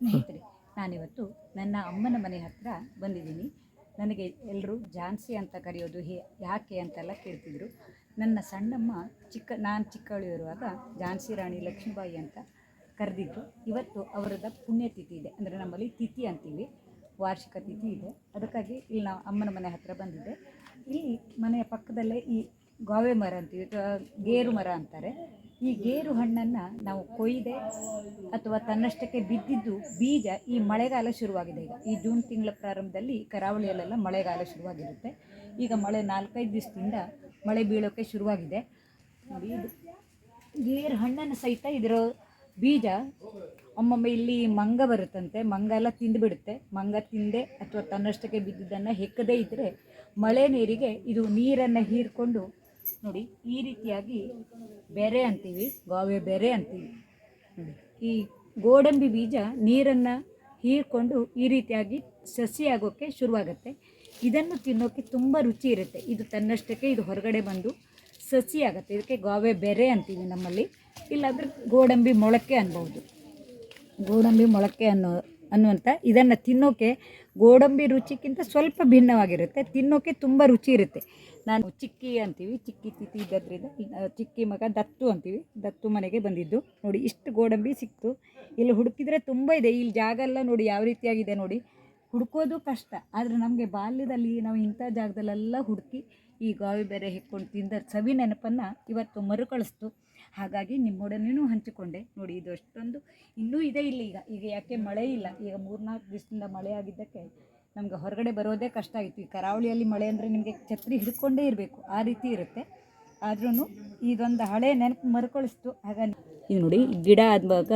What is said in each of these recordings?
ಸ್ನೇಹಿತರೆ, ನಾನಿವತ್ತು ನನ್ನ ಅಮ್ಮನ ಮನೆ ಹತ್ರ ಬಂದಿದ್ದೀನಿ. ನನಗೆ ಎಲ್ಲರೂ ಝಾನ್ಸಿ ಅಂತ ಕರೆಯೋದು ಹೇ, ಯಾಕೆ ಅಂತೆಲ್ಲ ಕೇಳ್ತಿದ್ರು. ನನ್ನ ಸಣ್ಣಮ್ಮ ಚಿಕ್ಕ, ನಾನು ಚಿಕ್ಕವಳಿರುವಾಗ ಝಾನ್ಸಿ ರಾಣಿ ಲಕ್ಷ್ಮೀಬಾಯಿ ಅಂತ ಕರೆದಿದ್ದು. ಇವತ್ತು ಅವರದ ಪುಣ್ಯತಿಥಿ ಇದೆ. ಅಂದರೆ ನಮ್ಮಲ್ಲಿ ತಿಥಿ ಅಂತೀವಿ, ವಾರ್ಷಿಕ ತಿಥಿ ಇದೆ. ಅದಕ್ಕಾಗಿ ಇಲ್ಲಿ ನಾವು ಅಮ್ಮನ ಮನೆ ಹತ್ರ ಬಂದಿದ್ದೆ. ಇಲ್ಲಿ ಮನೆಯ ಪಕ್ಕದಲ್ಲೇ ಈ ಗಾವೆ ಮರ ಅಂತೀವಿ ಗೇರು ಮರ ಅಂತಾರೆ. ಈ ಗೇರು ಹಣ್ಣನ್ನು ನಾವು ಕೊಯ್ದೆ ಅಥವಾ ತನ್ನಷ್ಟಕ್ಕೆ ಬಿದ್ದಿದ್ದು ಬೀಜ ಈ ಮಳೆಗಾಲ ಶುರುವಾಗಿದೆ. ಈಗ ಈ ಜೂನ್ ತಿಂಗಳ ಪ್ರಾರಂಭದಲ್ಲಿ ಕರಾವಳಿಯಲ್ಲೆಲ್ಲ ಮಳೆಗಾಲ ಶುರುವಾಗಿರುತ್ತೆ. ಈಗ ಮಳೆ ನಾಲ್ಕೈದು ದಿವಸದಿಂದ ಮಳೆ ಬೀಳೋಕ್ಕೆ ಶುರುವಾಗಿದೆ. ನೋಡಿ ಇದು. ಗೇರು ಹಣ್ಣನ್ನು ಸಹಿತ ಇದರ ಬೀಜ ಒಮ್ಮೊಮ್ಮೆ ಇಲ್ಲಿ ಮಂಗ ಬರುತ್ತಂತೆ. ಮಂಗ ಎಲ್ಲ ತಿಂದುಬಿಡುತ್ತೆ ಮಂಗ ತಿಂದೆ ಅಥವಾ ತನ್ನಷ್ಟಕ್ಕೆ ಬಿದ್ದಿದ್ದನ್ನು ಹೆಕ್ಕದೇ ಇದ್ದರೆ ಮಳೆ ನೀರಿಗೆ ಇದು ನೀರನ್ನು ಹೀರ್ಕೊಂಡು ನೋಡಿ, ಈ ರೀತಿಯಾಗಿ ಬೆರೆ ಅಂತೀವಿ, ಗಾವೆ ಬೆರೆ ಅಂತೀವಿ. ಈ ಗೋಡಂಬಿ ಬೀಜ ನೀರನ್ನು ಹೀರ್ಕೊಂಡು ಈ ರೀತಿಯಾಗಿ ಸಸಿ ಆಗೋಕ್ಕೆ ಶುರುವಾಗುತ್ತೆ. ಇದನ್ನು ತಿನ್ನೋಕ್ಕೆ ತುಂಬ ರುಚಿ ಇರುತ್ತೆ. ಇದು ತನ್ನಷ್ಟಕ್ಕೆ ಇದು ಹೊರಗಡೆ ಬಂದು ಸಸಿ ಆಗುತ್ತೆ ಇದಕ್ಕೆ ಗಾವೆ ಬೆರೆ ಅಂತೀವಿ ನಮ್ಮಲ್ಲಿ. ಇಲ್ಲಾಂದ್ರೆ ಗೋಡಂಬಿ ಮೊಳಕೆ ಅನ್ಬೋದು. ಗೋಡಂಬಿ ಮೊಳಕೆ ಅನ್ನೋ ಅನ್ನುವಂಥ ಇದನ್ನು ತಿನ್ನೋಕೆ ಗೋಡಂಬಿ ರುಚಿಗಿಂತ ಸ್ವಲ್ಪ ಭಿನ್ನವಾಗಿರುತ್ತೆ. ತಿನ್ನೋಕೆ ತುಂಬ ರುಚಿ ಇರುತ್ತೆ. ನಾನು ಚಿಕ್ಕಿ ಅಂತೀವಿ, ಚಿಕ್ಕಿ ತಿಥಿ ಇದ್ದದ್ರಿಂದ ಚಿಕ್ಕಿ ಮಗ ದತ್ತು ಅಂತೀವಿ. ದತ್ತು ಮನೆಗೆ ಬಂದಿದ್ದು. ನೋಡಿ, ಇಷ್ಟು ಗೋಡಂಬಿ ಸಿಕ್ತು. ಇಲ್ಲಿ ಹುಡುಕಿದ್ರೆ ತುಂಬ ಇದೆ. ಇಲ್ಲಿ ಜಾಗ ಎಲ್ಲ ನೋಡಿ, ಯಾವ ರೀತಿಯಾಗಿದೆ ನೋಡಿ. ಹುಡುಕೋದು ಕಷ್ಟ. ಆದರೆ ನಮಗೆ ಬಾಲ್ಯದಲ್ಲಿ ನಾವು ಇಂಥ ಜಾಗದಲ್ಲೆಲ್ಲ ಹುಡುಕಿ ಈ ಗಾವಿ ಬೇರೆ ಹೆಕ್ಕೊಂಡು ತಿಂದ ಸವಿ ನೆನಪನ್ನು ಇವತ್ತು ಮರುಕಳಿಸ್ತು. ಹಾಗಾಗಿ ನಿಮ್ಮೊಡನೆಯೂ ಹಂಚಿಕೊಂಡೆ. ನೋಡಿ, ಇದು ಅಷ್ಟೊಂದು ಇನ್ನೂ ಇದೆ ಇಲ್ಲಿ ಈಗ. ಈಗ ಯಾಕೆ ಮಳೆ ಇಲ್ಲ? ಈಗ ಮೂರ್ನಾಲ್ಕು ದಿವಸದಿಂದ ಮಳೆ ಆಗಿದ್ದಕ್ಕೆ ನಮ್ಗೆ ಹೊರಗಡೆ ಬರೋದೇ ಕಷ್ಟ ಆಯಿತು. ಈ ಕರಾವಳಿಯಲ್ಲಿ ಮಳೆ ಅಂದರೆ ನಿಮಗೆ ಛತ್ರಿ ಹಿಡ್ಕೊಂಡೇ ಇರಬೇಕು. ಆ ರೀತಿ ಇರುತ್ತೆ. ಆದ್ರೂ ಇದೊಂದು ಹಳೆ ನೆನಪು ಮರುಕಳಿಸ್ತು. ಹಾಗಾಗಿ ಇದು ನೋಡಿ, ಗಿಡ ಆದಾಗ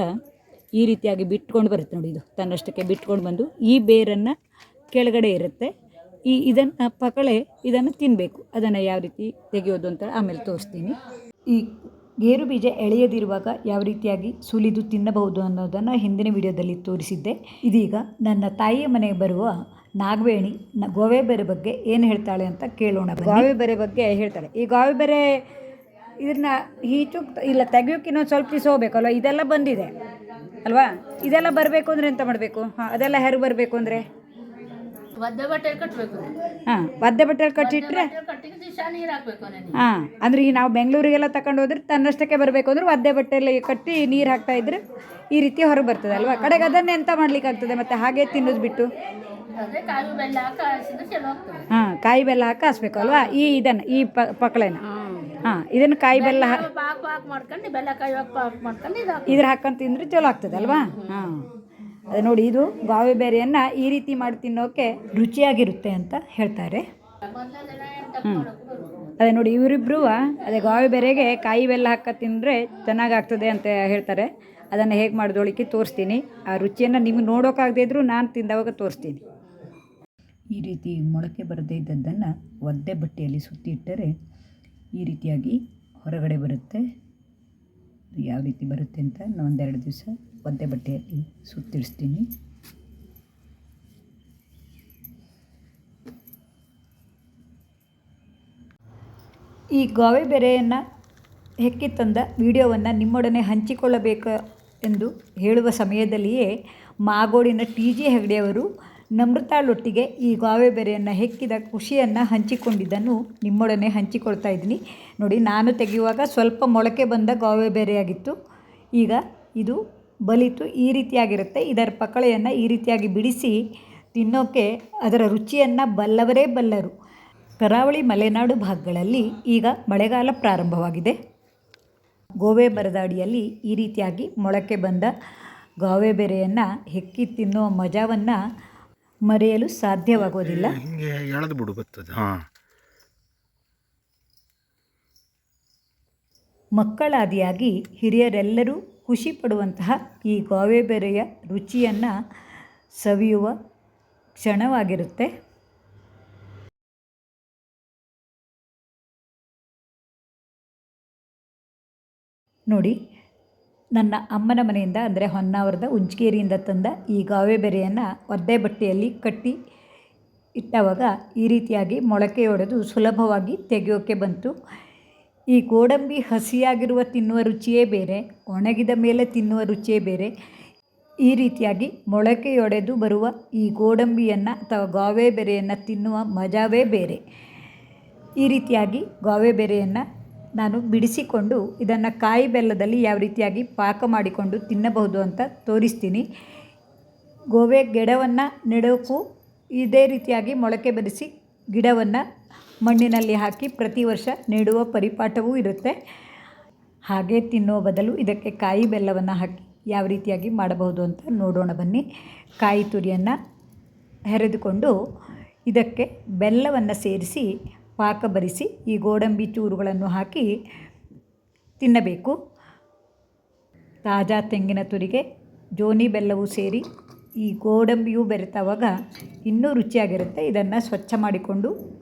ಈ ರೀತಿಯಾಗಿ ಬಿಟ್ಕೊಂಡು ಬರುತ್ತೆ ನೋಡಿ ಇದು. ತನ್ನಷ್ಟಕ್ಕೆ ಬಿಟ್ಕೊಂಡು ಬಂದು ಈ ಬೇರನ್ನು ಕೆಳಗಡೆ ಇರುತ್ತೆ. ಈ ಇದನ್ನು ಪಕಳೆ ಇದನ್ನು ತಿನ್ನಬೇಕು ಅದನ್ನು ಯಾವ ರೀತಿ ತೆಗೆಯೋದು ಅಂತ ಆಮೇಲೆ ತೋರಿಸ್ತೀನಿ. ಈ ಗೇರು ಬೀಜ ಎಳೆಯದಿರುವಾಗ ಯಾವ ರೀತಿಯಾಗಿ ಸುಲಿದು ತಿನ್ನಬಹುದು ಅನ್ನೋದನ್ನು ಹಿಂದಿನ ವಿಡಿಯೋದಲ್ಲಿ ತೋರಿಸಿದ್ದೆ. ಇದೀಗ ನನ್ನ ತಾಯಿಯ ಮನೆಗೆ ಬರುವ ನಾಗವೇಣಿ ಗೋವೆ ಬೆರೆ ಬಗ್ಗೆ ಏನು ಹೇಳ್ತಾಳೆ ಅಂತ ಕೇಳೋಣ ಗೋವೆ ಬೆರೆ ಬಗ್ಗೆ ಹೇಳ್ತಾಳೆ. ಈ ಗೋವೆ ಬೆರೆ ಇದನ್ನ ಈಚು ಇಲ್ಲ ತೆಗಿಯೋಕೆ ಇನ್ನೊಂದು ಸ್ವಲ್ಪ ದಿವಸ ಹೋಗ್ಬೇಕಲ್ವ? ಇದೆಲ್ಲ ಬಂದಿದೆ. ಅಲ್ವಾ? ಇದೆಲ್ಲ ಬರಬೇಕು ಅಂದರೆ ಎಂತ ಮಾಡಬೇಕು? ಹಾಂ, ಅದೆಲ್ಲ ಹೆರಿಗೆ ಬರಬೇಕು ಅಂದರೆ? ಒದ್ದೆ ಬಟ್ಟೆ ಕಟ್ಟಬೇಕು ಹಾಂ ಒದ್ದೆ ಬಟ್ಟೆ ಕಟ್ಟಿಟ್ರೆ? ಕಟ್ಟಿಗೆ ದಿವಸ ನೀರು ಹಾಕ್ಬೇಕು ನನಗೆ ಹಾಂ ಅಂದ್ರೆ ಈಗ ನಾವು ಬೆಂಗಳೂರಿಗೆಲ್ಲ ತಗೊಂಡು ಹೋದ್ರೆ ತನ್ನಷ್ಟಕ್ಕೆ ಬರಬೇಕು ಅಂದ್ರೆ ಒದ್ದೆ ಬಟ್ಟೆಯಲ್ಲಿ ಕಟ್ಟಿ ನೀರು ಹಾಕ್ತಾ ಇದ್ರೆ ಈ ರೀತಿ ಹೊರಗೆ ಬರ್ತದೆ ಅಲ್ವಾ? ಕಡೆಗೆ ಅದನ್ನೇ ಎಂತ ಮಾಡ್ಲಿಕ್ಕೆ ಆಗ್ತದೆ ಮತ್ತೆ ಹಾಗೆ ತಿನ್ನೋದು ಬಿಟ್ಟು? ಅದೇ ಕಾಲು ಬೆಲ್ಲ ಹಾಕಿ ಹಾಸಿದ್ರೆ ಚಲೋ ಆಗ್ತದೆ. ಹಾಂ ಕಾಯಿ ಬೆಲ್ಲ ಹಾಕಿ ಹಾಸ್ಬೇಕು ಅಲ್ವಾ? ಈ ಇದನ್ನು ಈ ಪ ಹಾ. ಹಾಂ ಇದನ್ನು ಕಾಯಿ ಬೆಲ್ಲ ಹಾ- ಪಾಕ್ ಪಾಕ್ ಮಾಡ್ಕೊಂಡು ಬೆಲ್ಲ ಕಾಯಿ ಹಾಕಿ ಪಾಕ್ ಮಾಡ್ಕೊಂಡು ಇದು ಹಾಕ್ಬೇಕು. ಇದ್ರ ಹಾಕೊಂಡು ತಿಂದ್ರೆ ಚಲೋ ಆಗ್ತದೆ ಅಲ್ವಾ? ಹಾಂ. ಅದು ನೋಡಿ, ಇದು ಗಾವೆ ಬೇರೆಯನ್ನು ಈ ರೀತಿ ಮಾಡಿ ತಿನ್ನೋಕೆ ರುಚಿಯಾಗಿರುತ್ತೆ ಅಂತ ಹೇಳ್ತಾರೆ. ಹ್ಞೂ. ಅದೇ ನೋಡಿ, ಇವರಿಬ್ರು, ಅದೇ ಗಾವೆ ಬೇರೆಗೆ ಕಾಯಿ ಬೆಲ್ಲ ಹಾಕ ತಿಂದರೆ ಚೆನ್ನಾಗಾಗ್ತದೆ ಅಂತ ಹೇಳ್ತಾರೆ. ಅದನ್ನು ಹೇಗೆ ಮಾಡಿದೋಳಿಕೆ ತೋರಿಸ್ತೀನಿ. ಆ ರುಚಿಯನ್ನು ನಿಮ್ಗೆ ನೋಡೋಕ್ಕಾಗದೇ ಇದ್ದರೂ ನಾನು ತಿಂದವಾಗ ತೋರಿಸ್ತೀನಿ. ಈ ರೀತಿ ಮೊಳಕೆ ಬರದೇ ಇದ್ದದ್ದನ್ನು ಒದ್ದೆ ಬಟ್ಟೆಯಲ್ಲಿ ಸುತ್ತಿಟ್ಟರೆ ಈ ರೀತಿಯಾಗಿ ಹೊರಗಡೆ ಬರುತ್ತೆ. ಯಾವ ರೀತಿ ಬರುತ್ತೆ ಅಂತ ಒಂದೆರಡು ದಿವಸ ಒದ್ದೆ ಬಟ್ಟೆಯಲ್ಲಿ ಸುತ್ತಿಡಿಸ್ತೀನಿ ಈ ಗಾವೆ ಬೆರೆಯನ್ನು ಹೆಕ್ಕಿ ತಂದ ವಿಡಿಯೋವನ್ನು ನಿಮ್ಮೊಡನೆ ಹಂಚಿಕೊಳ್ಳಬೇಕು ಎಂದು ಹೇಳುವ ಸಮಯದಲ್ಲಿಯೇ ಮಾಗೋಡಿನ ಟಿ ಜಿ ಹೆಗಡೆಯವರು ನಮ್ರತಾಳೊಟ್ಟಿಗೆ ಈ ಗಾವೆ ಬೆರೆಯನ್ನು ಹೆಕ್ಕಿದ ಖುಷಿಯನ್ನು ಹಂಚಿಕೊಂಡಿದ್ದನ್ನು ನಿಮ್ಮೊಡನೆ ಹಂಚಿಕೊಳ್ತಾ ಇದ್ದೀನಿ. ನೋಡಿ, ನಾನು ತೆಗೆಯುವಾಗ ಸ್ವಲ್ಪ ಮೊಳಕೆ ಬಂದ ಗಾವೆ ಬೆರೆಯಾಗಿತ್ತು. ಈಗ ಇದು ಬಲಿತು ಈ ರೀತಿಯಾಗಿರುತ್ತೆ. ಇದರ ಪಕಳೆಯನ್ನು ಈ ರೀತಿಯಾಗಿ ಬಿಡಿಸಿ ತಿನ್ನೋಕ್ಕೆ ಅದರ ರುಚಿಯನ್ನು ಬಲ್ಲವರೇ ಬಲ್ಲರು. ಕರಾವಳಿ ಮಲೆನಾಡು ಭಾಗಗಳಲ್ಲಿ ಈಗ ಮಳೆಗಾಲ ಪ್ರಾರಂಭವಾಗಿದೆ. ಗೋವೆ ಮರದ ಅಡಿಯಲ್ಲಿ ಈ ರೀತಿಯಾಗಿ ಮೊಳಕೆ ಬಂದ ಗಾವೆ ಬೆರೆಯನ್ನು ಹೆಕ್ಕಿ ತಿನ್ನೋ ಮಜಾವನ್ನು ಮರೆಯಲು ಸಾಧ್ಯವಾಗೋದಿಲ್ಲ. ಹಿಂಗೆ ಎಳೆದು ಬಿಡು ಬರ್ತದೆ ಹಾಂ. ಮಕ್ಕಳಾದಿಯಾಗಿ ಹಿರಿಯರೆಲ್ಲರೂ ಖುಷಿ ಪಡುವಂತಹ ಈ ಗೋವೆ ಬೆರೆಯ ರುಚಿಯನ್ನು ಸವಿಯುವ ಕ್ಷಣವಾಗಿರುತ್ತೆ. ನೋಡಿ, ನನ್ನ ಅಮ್ಮನ ಮನೆಯಿಂದ, ಅಂದರೆ ಹೊನ್ನಾವರದ ಉಂಚಗೇರಿಯಿಂದ ತಂದ ಈ ಗಾವೆ ಬೆರೆಯನ್ನು ಒದ್ದೆ ಬಟ್ಟೆಯಲ್ಲಿ ಕಟ್ಟಿ ಇಟ್ಟವಾಗ ಈ ರೀತಿಯಾಗಿ ಮೊಳಕೆಯೊಡೆದು ಸುಲಭವಾಗಿ ತೆಗೆಯೋಕೆ ಬಂತು. ಈ ಗೋಡಂಬಿ ಹಸಿಯಾಗಿರುವ ತಿನ್ನುವ ರುಚಿಯೇ ಬೇರೆ, ಒಣಗಿದ ಮೇಲೆ ತಿನ್ನುವ ರುಚಿಯೇ ಬೇರೆ. ಈ ರೀತಿಯಾಗಿ ಮೊಳಕೆಯೊಡೆದು ಬರುವ ಈ ಗೋಡಂಬಿಯನ್ನು ಅಥವಾ ಗಾವೆ ಬೆರೆಯನ್ನು ತಿನ್ನುವ ಮಜವೇ ಬೇರೆ. ಈ ರೀತಿಯಾಗಿ ಗಾವೆ ಬೆರೆಯನ್ನು ನಾನು ಬಿಡಿಸಿಕೊಂಡು ಇದನ್ನು ಕಾಯಿ ಬೆಲ್ಲದಲ್ಲಿ ಯಾವ ರೀತಿಯಾಗಿ ಪಾಕ ಮಾಡಿಕೊಂಡು ತಿನ್ನಬಹುದು ಅಂತ ತೋರಿಸ್ತೀನಿ. ಗೋವೆ ಗಿಡವನ್ನು ನೆಡೋಕ್ಕೂ ಇದೇ ರೀತಿಯಾಗಿ ಮೊಳಕೆ ಬರಿಸಿ ಗಿಡವನ್ನು ಮಣ್ಣಿನಲ್ಲಿ ಹಾಕಿ ಪ್ರತಿ ವರ್ಷ ನೆಡುವ ಪರಿಪಾಠವೂ ಇರುತ್ತೆ. ಹಾಗೆ ತಿನ್ನುವ ಬದಲು ಇದಕ್ಕೆ ಕಾಯಿ ಬೆಲ್ಲವನ್ನು ಹಾಕಿ ಯಾವ ರೀತಿಯಾಗಿ ಮಾಡಬಹುದು ಅಂತ ನೋಡೋಣ ಬನ್ನಿ. ಕಾಯಿ ತುರಿಯನ್ನು ಹೆರೆದುಕೊಂಡು ಇದಕ್ಕೆ ಬೆಲ್ಲವನ್ನು ಸೇರಿಸಿ ಪಾಕ ಬರಿಸಿ ಈ ಗೋಡಂಬಿ ಚೂರುಗಳನ್ನು ಹಾಕಿ ತಿನ್ನಬೇಕು. ತಾಜಾ ತೆಂಗಿನ ತುರಿಗೆ, ಜೋನಿ ಬೆಲ್ಲವೂ ಸೇರಿ ಈ ಗೋಡಂಬಿಯೂ ಬೆರೆತವಾಗ ಇನ್ನೂ ರುಚಿಯಾಗಿರುತ್ತೆ. ಇದನ್ನು ಸ್ವಚ್ಛ ಮಾಡಿಕೊಂಡು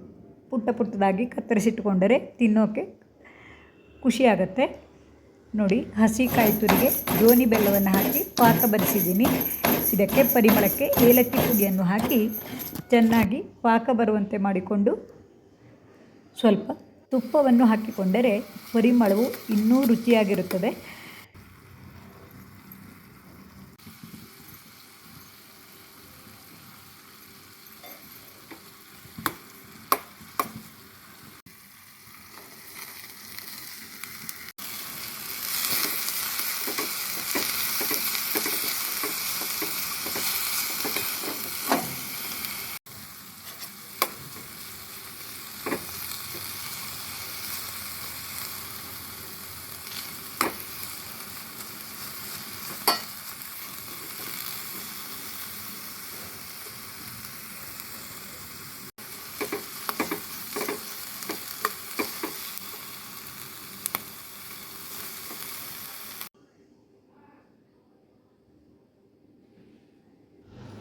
ಪುಟ್ಟ ಪುಟ್ಟದಾಗಿ ಕತ್ತರಿಸಿಟ್ಟುಕೊಂಡರೆ ತಿನ್ನೋಕ್ಕೆ ಖುಷಿಯಾಗತ್ತೆ. ನೋಡಿ, ಹಸಿ ಕಾಯಿ ತುರಿಗೆ ಜೋನಿ ಬೆಲ್ಲವನ್ನು ಹಾಕಿ ಪಾಕ ಬರೆಸಿದ್ದೀನಿ. ಇದಕ್ಕೆ ಪರಿಮಳಕ್ಕೆ ಏಲಕ್ಕಿ ಪುಡಿಯನ್ನು ಹಾಕಿ ಚೆನ್ನಾಗಿ ಪಾಕ ಬರುವಂತೆ ಮಾಡಿಕೊಂಡು ಸ್ವಲ್ಪ ತುಪ್ಪವನ್ನು ಹಾಕಿಕೊಂಡರೆ ಪರಿಮಳವು ಇನ್ನೂ ರುಚಿಯಾಗಿರುತ್ತದೆ.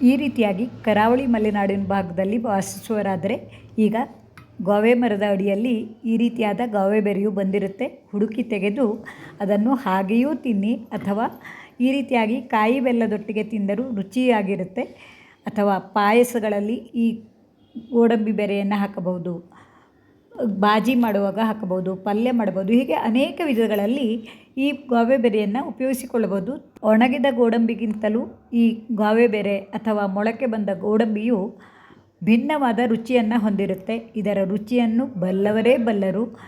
ಈ ರೀತಿಯಾಗಿ ಕರಾವಳಿ ಮಲೆನಾಡಿನ ಭಾಗದಲ್ಲಿ ವಾಸಿಸುವರಾದರೆ ಈಗ ಗಾವೆ ಮರದ ಅಡಿಯಲ್ಲಿ ಈ ರೀತಿಯಾದ ಗಾವೆ ಬೆರೆಯು ಬಂದಿರುತ್ತೆ. ಹುಡುಕಿ ತೆಗೆದು ಅದನ್ನು ಹಾಗೆಯೂ ತಿನ್ನಿ ಅಥವಾ ಈ ರೀತಿಯಾಗಿ ಕಾಯಿ ಬೆಲ್ಲದೊಟ್ಟಿಗೆ ತಿಂದರೂ ರುಚಿಯಾಗಿರುತ್ತೆ. ಅಥವಾ ಪಾಯಸಗಳಲ್ಲಿ ಈ ಗೋಡಂಬಿ ಬೆರೆಯನ್ನು ಹಾಕಬಹುದು. ಬಾಜಿ ಮಾಡುವಾಗ ಹಾಕಬಹುದು, ಪಲ್ಯ ಮಾಡಬಹುದು, ಹೀಗೆ ಅನೇಕ ವಿಧಗಳಲ್ಲಿ ಈ ಗಾವೆ ಬೆರೆಯನ್ನು ಉಪಯೋಗಿಸಿಕೊಳ್ಳಬಹುದು. ಒಣಗಿದ ಗೋಡಂಬಿಗಿಂತಲೂ ಈ ಗಾವೆ ಬೆರೆ ಅಥವಾ ಮೊಳಕೆ ಬಂದ ಗೋಡಂಬಿಯು ಭಿನ್ನವಾದ ರುಚಿಯನ್ನು ಹೊಂದಿರುತ್ತೆ. ಇದರ ರುಚಿಯನ್ನು ಬಲ್ಲವರೇ ಬಲ್ಲರು.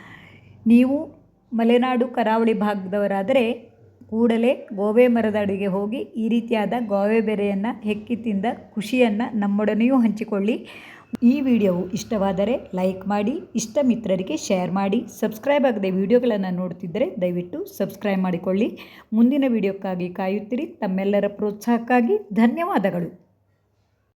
ನೀವು ಮಲೆನಾಡು ಕರಾವಳಿ ಭಾಗದವರಾದರೆ ಕೂಡಲೇ ಗೋವೆ ಮರದ ಅಡಿಗೆ ಹೋಗಿ ಈ ರೀತಿಯಾದ ಗೋವೆ ಬೆರೆಯನ್ನು ಹೆಕ್ಕಿ ತಿಂದ ಖುಷಿಯನ್ನು ನಮ್ಮೊಡನೆಯೂ ಹಂಚಿಕೊಳ್ಳಿ. ಈ ವಿಡಿಯೋವು ಇಷ್ಟವಾದರೆ ಲೈಕ್ ಮಾಡಿ, ಇಷ್ಟ ಮಿತ್ರರಿಗೆ ಶೇರ್ ಮಾಡಿ, ಸಬ್ಸ್ಕ್ರೈಬ್ ಆಗದೆ ವಿಡಿಯೋಗಳನ್ನು ನೋಡ್ತಿದ್ದರೆ ದಯವಿಟ್ಟು ಸಬ್ಸ್ಕ್ರೈಬ್ ಮಾಡಿಕೊಳ್ಳಿ. ಮುಂದಿನ ವಿಡಿಯೋಕ್ಕಾಗಿ ಕಾಯುತ್ತಿರಿ. ತಮ್ಮೆಲ್ಲರ ಪ್ರೋತ್ಸಾಹಕ್ಕಾಗಿ ಧನ್ಯವಾದಗಳು.